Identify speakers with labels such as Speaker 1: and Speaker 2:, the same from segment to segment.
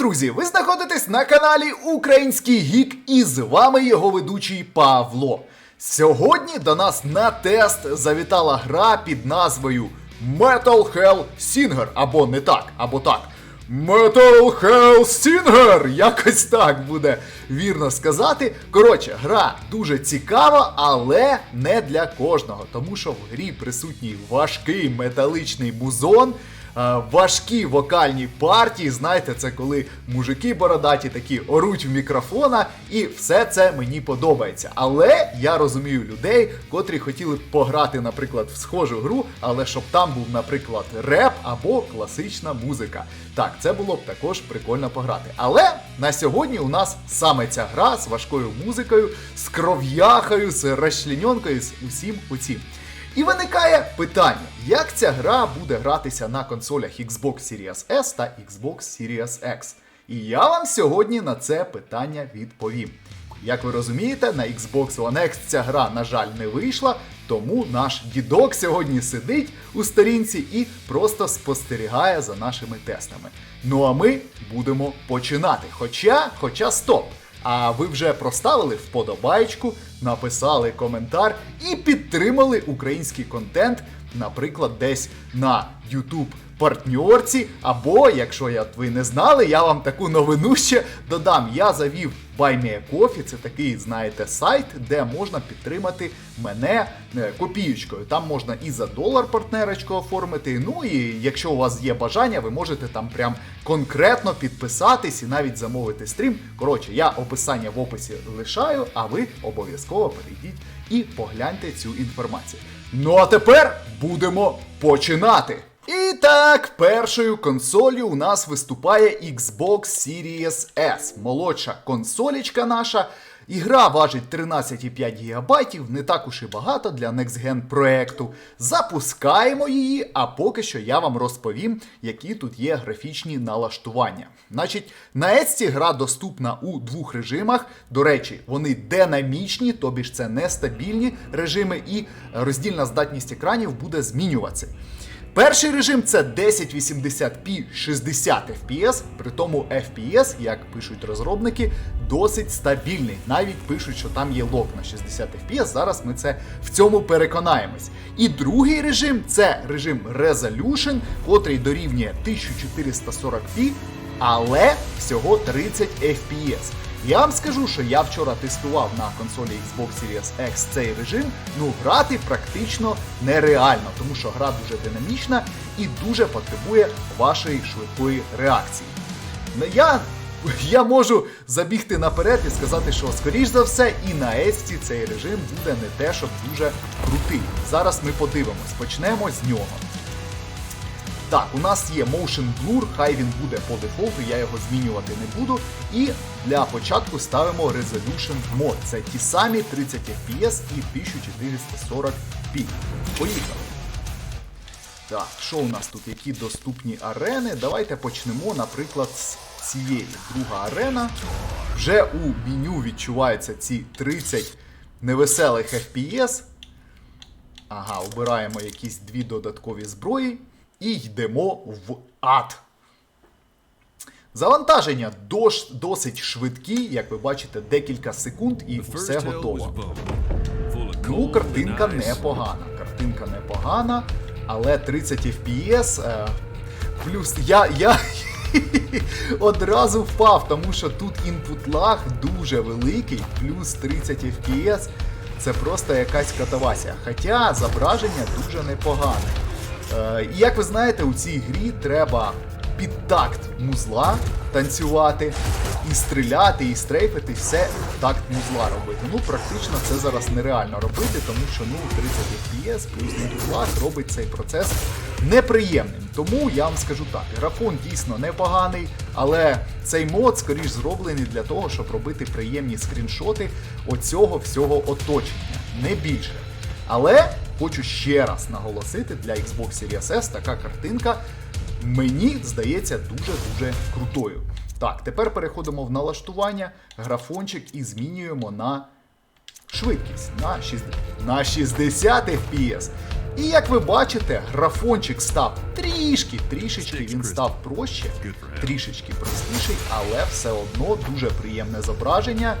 Speaker 1: друзі! Ви знаходитесь на каналі Український Гік і з вами його ведучий Павло. Сьогодні до нас на тест завітала гра під назвою Metal Hell Singer. Або не так, або так. Metal Hell Singer! Якось так буде вірно сказати. Коротше, гра дуже цікава, але не для кожного, тому що в грі присутній важкий металичний музон. Е, Важкі вокальні партії, знаєте, це коли мужики бородаті такі оруть в мікрофона, і все це мені подобається. Але я розумію людей, котрі хотіли б пограти, наприклад, в схожу гру, але щоб там був, наприклад, реп або класична музика. Так, це було б також прикольно пограти. Але на сьогодні у нас саме ця гра з важкою музикою, з кров'яхою, з розчлененкою, з усім усім. І виникає питання, як ця гра буде гратися на консолях Xbox Series S та Xbox Series X. І я вам сьогодні на це питання відповім. Як ви розумієте, на Xbox One X ця гра, на жаль, не вийшла, тому наш дідок сьогодні сидить у сторінці і просто спостерігає за нашими тестами. Ну а ми будемо починати. Хоча, хоча стоп! А ви вже проставили вподобайку, написали коментар і підтримали український контент, наприклад, десь на YouTube партньорці. Або, якщо я ви не знали, я вам таку новину ще додам. Я завів BuyMeACoffee, це такий, знаєте, сайт, де можна підтримати мене е, копієчкою. Там можна і за долар партнерочку оформити. Ну і якщо у вас є бажання, ви можете там прям конкретно підписатись і навіть замовити стрім. Коротше, я описання в описі лишаю, а ви обов'язково перейдіть і погляньте цю інформацію. Ну а тепер будемо починати. І так, першою консолью у нас виступає Xbox Series S. Молодша консолічка наша. Ігра важить 13,5 ГБ, не так уж і багато для Next Gen проекту. Запускаємо її, а поки що я вам розповім, які тут є графічні налаштування. Значить, на Etsy гра доступна у двох режимах. До речі, вони динамічні, тобі ж це нестабільні режими, і роздільна здатність екранів буде змінюватися. Перший режим це 1080p 60 FPS, при тому FPS, як пишуть розробники, досить стабільний. Навіть пишуть, що там є лок на 60 FPS. Зараз ми це в цьому переконаємось. І другий режим це режим Resolution, котрий дорівнює 1440p, але всього 30 FPS. Я вам скажу, що я вчора тестував на консолі Xbox Series X цей режим. Ну, грати практично нереально, тому що гра дуже динамічна і дуже потребує вашої швидкої реакції. Ну, Я, я можу забігти наперед і сказати, що скоріш за все і на Есті цей режим буде не те, щоб дуже крутий. Зараз ми подивимось, почнемо з нього. Так, у нас є Motion Blur, хай він буде по дефолту, я його змінювати не буду. І для початку ставимо Resolution Mode. Це ті самі 30 FPS і 1440p. Поїхали. Так, що у нас тут? Які доступні арени? Давайте почнемо, наприклад, з цієї. Друга арена. Вже у меню відчуваються ці 30 невеселих FPS. Ага, обираємо якісь дві додаткові зброї і йдемо в ад. Завантаження дош, досить швидкі, як ви бачите, декілька секунд і все готово. Ну, картинка непогана. Картинка непогана, але 30 FPS. Е, плюс я, я одразу впав, тому що тут input lag дуже великий, плюс 30 FPS. Це просто якась катавасія. Хоча зображення дуже непогане. Е, і як ви знаєте, у цій грі треба під такт музла танцювати, і стріляти, і стрейфити, все такт музла робити. Ну, практично це зараз нереально робити, тому що ну 30 FPS плюс музла робить цей процес неприємним. Тому я вам скажу так, графон дійсно непоганий, але цей мод скоріш зроблений для того, щоб робити приємні скріншоти оцього всього оточення, не більше. Але хочу ще раз наголосити, для Xbox Series S така картинка мені здається дуже-дуже крутою. Так, тепер переходимо в налаштування, графончик і змінюємо на швидкість на 60, на 60 FPS. І як ви бачите, графончик став трішки, трішечки він став проще, трішечки простіший, але все одно дуже приємне зображення.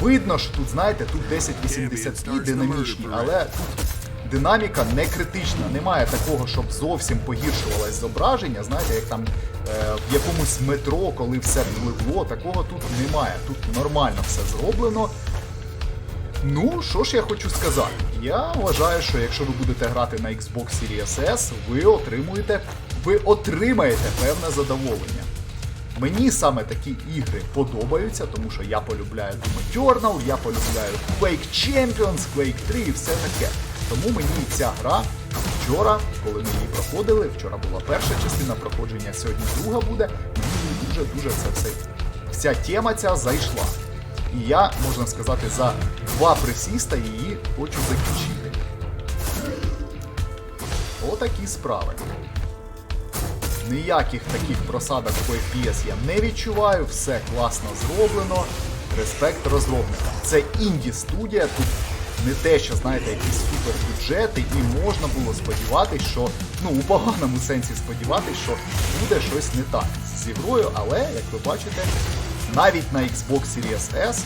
Speaker 1: Видно, що тут, знаєте, тут 1080p динамічні, але тут динаміка не критична. Немає такого, щоб зовсім погіршувалось зображення. Знаєте, як там е, в якомусь метро, коли все пливло, такого тут немає. Тут нормально все зроблено. Ну, що ж я хочу сказати? Я вважаю, що якщо ви будете грати на Xbox Series S, ви отримуєте, ви отримаєте певне задоволення. Мені саме такі ігри подобаються, тому що я полюбляю Doom Eternal, я полюбляю Quake Champions, Quake 3 і все таке. Тому мені ця гра вчора, коли ми її проходили, вчора була перша частина проходження, сьогодні друга буде, мені дуже-дуже це все. Вся тема ця зайшла. І я, можна сказати, за два присіста її хочу закінчити. Отакі справи. Ніяких таких просадок по FPS я не відчуваю, все класно зроблено. Респект розробникам. Це інді студія, тут не те, що знаєте, якісь супербюджети, і можна було сподіватися, що ну у поганому сенсі сподіватися, що буде щось не так з ігрою, але як ви бачите, навіть на Xbox Series S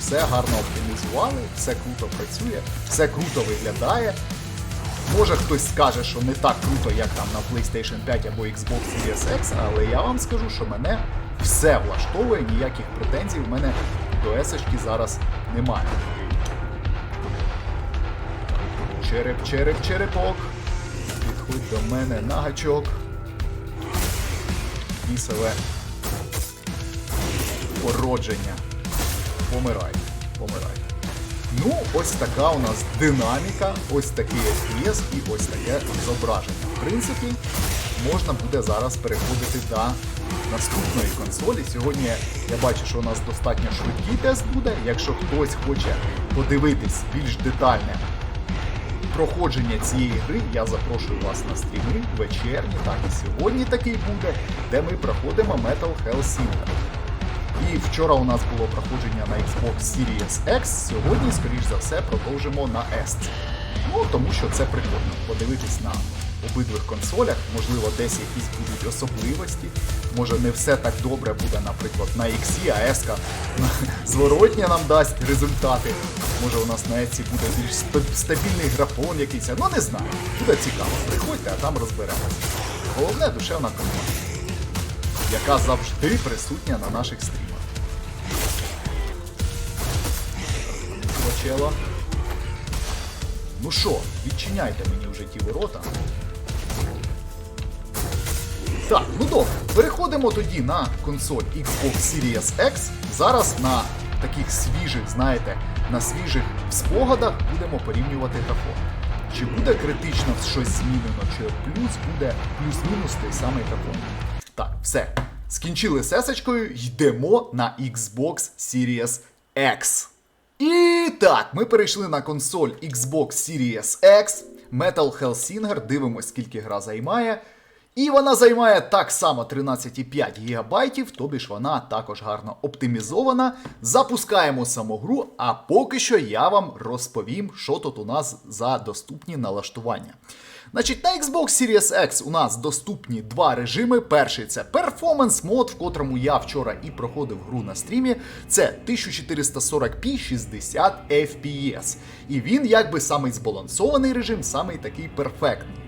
Speaker 1: все гарно оптимізували, все круто працює, все круто виглядає. Може хтось скаже, що не так круто, як там на PlayStation 5 або Xbox Series X, але я вам скажу, що мене все влаштовує, ніяких претензій в мене до есочки зараз немає. Череп, череп, черепок. Підходь до мене на гачок. Вісове породження. Помирай, помирай. Ну, ось така у нас динаміка, ось такий FPS і ось таке зображення. В принципі, можна буде зараз переходити до наступної консолі. Сьогодні я бачу, що у нас достатньо швидкий тест буде. Якщо хтось хоче подивитись більш детальне проходження цієї гри, я запрошую вас на стріми вечірні, так і сьогодні такий буде, де ми проходимо Metal Hellsinger. І вчора у нас було проходження на Xbox Series X, сьогодні, скоріш за все, продовжимо на S. Ну, тому що це прикольно. Подивитись на обидвих консолях, можливо, десь якісь будуть особливості. Може не все так добре буде, наприклад, на X, а S зворотня нам дасть результати. Може у нас на Etsy буде більш стабільний графон якийсь, ну не знаю. Буде цікаво. Приходьте, а там розберемося. Головне душевна команда яка завжди присутня на наших стрімах. Почело. Ну що, відчиняйте мені вже ті ворота. Так, ну добре, переходимо тоді на консоль Xbox Series X. Зараз на таких свіжих, знаєте, на свіжих спогадах будемо порівнювати графон. Чи буде критично щось змінено, чи плюс буде плюс-мінус той самий графон. Так, все. Скінчили сесочкою, йдемо на Xbox Series X. І так, ми перейшли на консоль Xbox Series X, Metal Hellsinger, дивимось, скільки гра займає. І вона займає так само 13,5 ГБ, тобі ж вона також гарно оптимізована. Запускаємо саму гру, а поки що я вам розповім, що тут у нас за доступні налаштування. Значить, на Xbox Series X у нас доступні два режими. Перший це Performance мод, в котрому я вчора і проходив гру на стрімі. Це 1440p 60 FPS. І він якби самий збалансований режим, самий такий перфектний.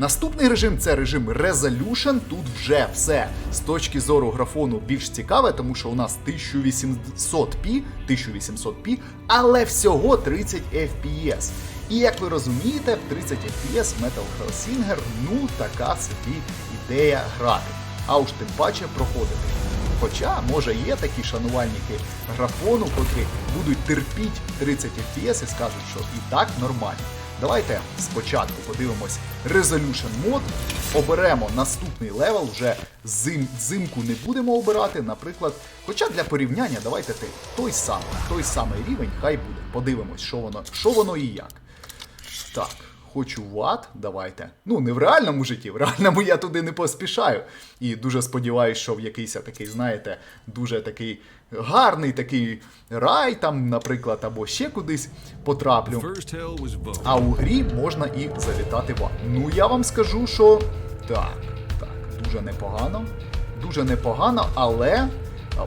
Speaker 1: Наступний режим це режим Resolution. Тут вже все з точки зору графону більш цікаве, тому що у нас 1800p, 1800p, але всього 30 FPS. І як ви розумієте, в 30 FPS Metal Hellsinger, ну така собі ідея грати. А уж тим паче проходити. Хоча, може, є такі шанувальники графону, котрі будуть терпіть 30 FPS і скажуть, що і так нормально. Давайте спочатку подивимось Resolution мод, оберемо наступний левел, вже зим, зимку не будемо обирати, наприклад. Хоча для порівняння давайте ти, той самий, той самий рівень, хай буде. Подивимось, що воно, що воно і як. Так, хочу в ад, давайте. Ну, не в реальному житті, в реальному я туди не поспішаю. І дуже сподіваюся, що в якийсь такий, знаєте, дуже такий гарний такий рай, там, наприклад, або ще кудись потраплю. А у грі можна і завітати в ад. Ну, я вам скажу, що так, так, дуже непогано. Дуже непогано, але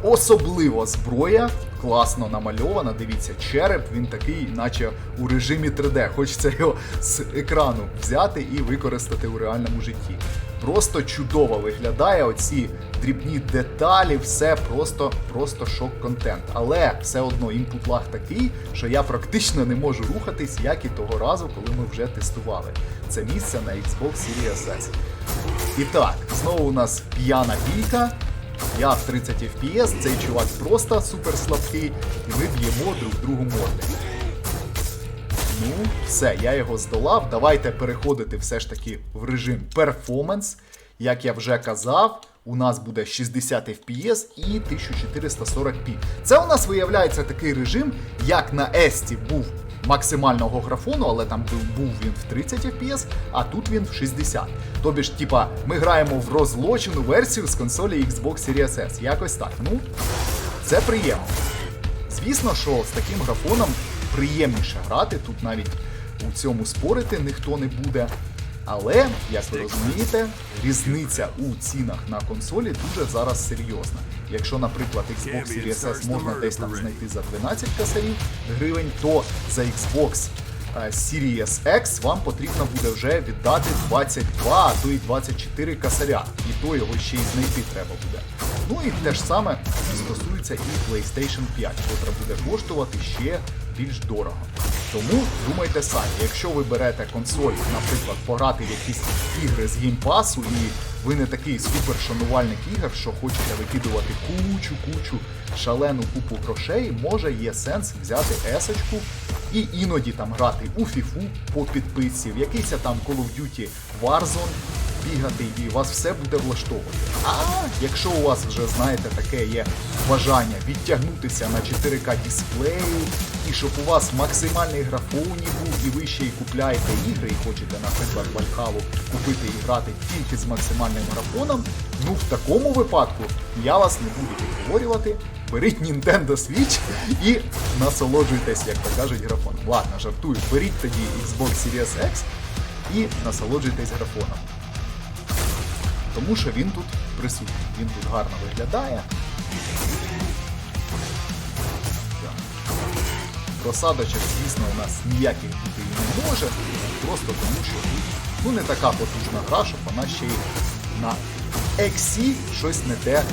Speaker 1: особливо зброя класно намальована. Дивіться, череп, він такий, наче у режимі 3D. Хочеться його з екрану взяти і використати у реальному житті. Просто чудово виглядає оці дрібні деталі, все просто, просто шок-контент. Але все одно імпут лаг такий, що я практично не можу рухатись, як і того разу, коли ми вже тестували це місце на Xbox Series S. І так, знову у нас п'яна бійка. Я в 30 FPS, цей чувак просто супер слабкий, і ми б'ємо друг другу морди. Ну, все, я його здолав. Давайте переходити все ж таки в режим перформанс. Як я вже казав, у нас буде 60 FPS і 1440p. Це у нас виявляється такий режим, як на Есті був максимального графону, але там був, він в 30 FPS, а тут він в 60. Тобі ж, типа, ми граємо в розлочену версію з консолі Xbox Series S. Якось так. Ну, це приємно. Звісно, що з таким графоном приємніше грати, тут навіть у цьому спорити ніхто не буде. Але, як ви розумієте, різниця у цінах на консолі дуже зараз серйозна. Якщо, наприклад, Xbox Series S можна десь там знайти за 12 косарів гривень, то за Xbox е, Series X вам потрібно буде вже віддати 22, а то і 24 косаря. І то його ще й знайти треба буде. Ну і те ж саме стосується і PlayStation 5, котра буде коштувати ще більш дорого. Тому думайте самі, якщо ви берете консоль, наприклад, пограти в якісь ігри з геймпасу, і ви не такий супер шанувальник ігор, що хочете викидувати кучу-кучу шалену купу грошей, може є сенс взяти есочку і іноді там грати у фіфу по підписці, в якийсь там Call of Duty Warzone, бігати, і вас все буде влаштовувати. А якщо у вас вже, знаєте, таке є бажання відтягнутися на 4К дисплею, і щоб у вас максимальний графоні був, і ви ще й купляєте ігри, і хочете, наприклад, Valhalla купити і грати тільки з максимальним графоном, ну в такому випадку я вас не буду відговорювати. Беріть Nintendo Switch і насолоджуйтесь, як то кажуть, графоном. Ладно, жартую, беріть тоді Xbox Series X і насолоджуйтесь графоном. Тому що він тут присутній, він тут гарно виглядає. Просадочок, звісно, у нас ніяких бути не може, просто тому що ну, не така потужна гра, щоб вона ще й на XC щось не те,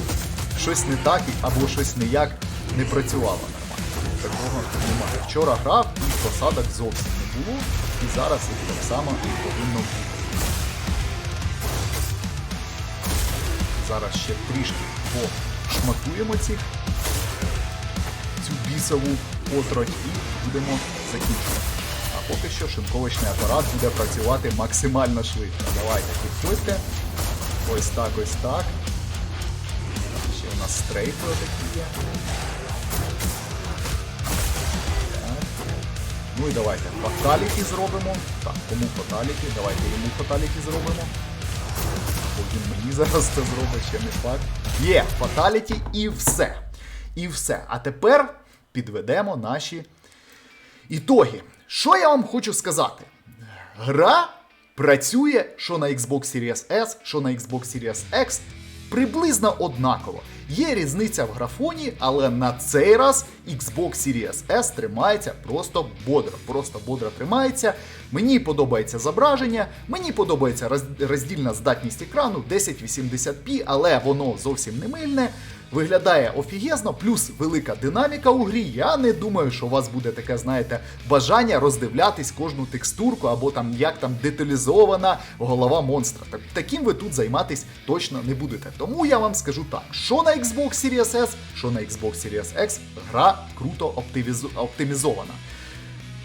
Speaker 1: щось не так або щось ніяк не працювало нормально. Такого немає. Вчора грав і просадок зовсім не було, і зараз їх так само і повинно бути. Зараз ще трішки пошматуємо цих цю бісову отроть і будемо закінчувати. А поки що шинковочний апарат буде працювати максимально швидко. Давайте підходьте. Ось так, ось так. Ще у нас стрейфи отакі є. Ну і давайте фаталіті зробимо. Так, кому фаталіті? Давайте йому фаталіті зробимо. Потім мені зараз це зробить, ще не факт. Є, фаталіті і все. І все. А тепер підведемо наші ітоги. Що я вам хочу сказати? Гра працює що на Xbox Series S, що на Xbox Series X приблизно однаково. Є різниця в графоні, але на цей раз Xbox Series S тримається просто бодро. Просто бодро тримається. Мені подобається зображення, мені подобається роздільна здатність екрану 1080p, але воно зовсім не мильне. Виглядає офігезно, плюс велика динаміка у грі. Я не думаю, що у вас буде таке, знаєте, бажання роздивлятись кожну текстурку або там як там деталізована голова монстра. Так, таким ви тут займатись точно не будете. Тому я вам скажу так: що на Xbox Series S, що на Xbox Series X, гра круто оптимізована.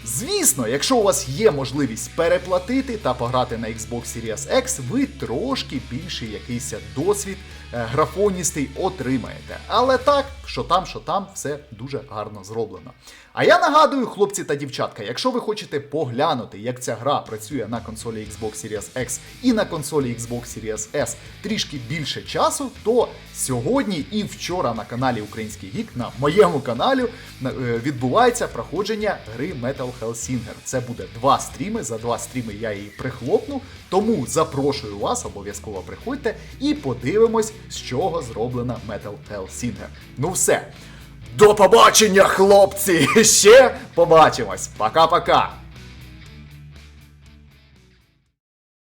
Speaker 1: Звісно, якщо у вас є можливість переплатити та пограти на Xbox Series X, ви трошки більший якийсь досвід графоністий отримаєте. Але так, що там, що там, все дуже гарно зроблено. А я нагадую, хлопці та дівчатка, якщо ви хочете поглянути, як ця гра працює на консолі Xbox Series X і на консолі Xbox Series S трішки більше часу, то сьогодні і вчора на каналі Український Гік, на моєму каналі, е, відбувається проходження гри Metal Hellsinger. Це буде два стріми. За два стріми я її прихлопну. Тому запрошую вас, обов'язково приходьте і подивимось, з чого зроблена Metal Hellsinger. Ну все. До побачення, хлопці! Ще побачимось. Пока-пока.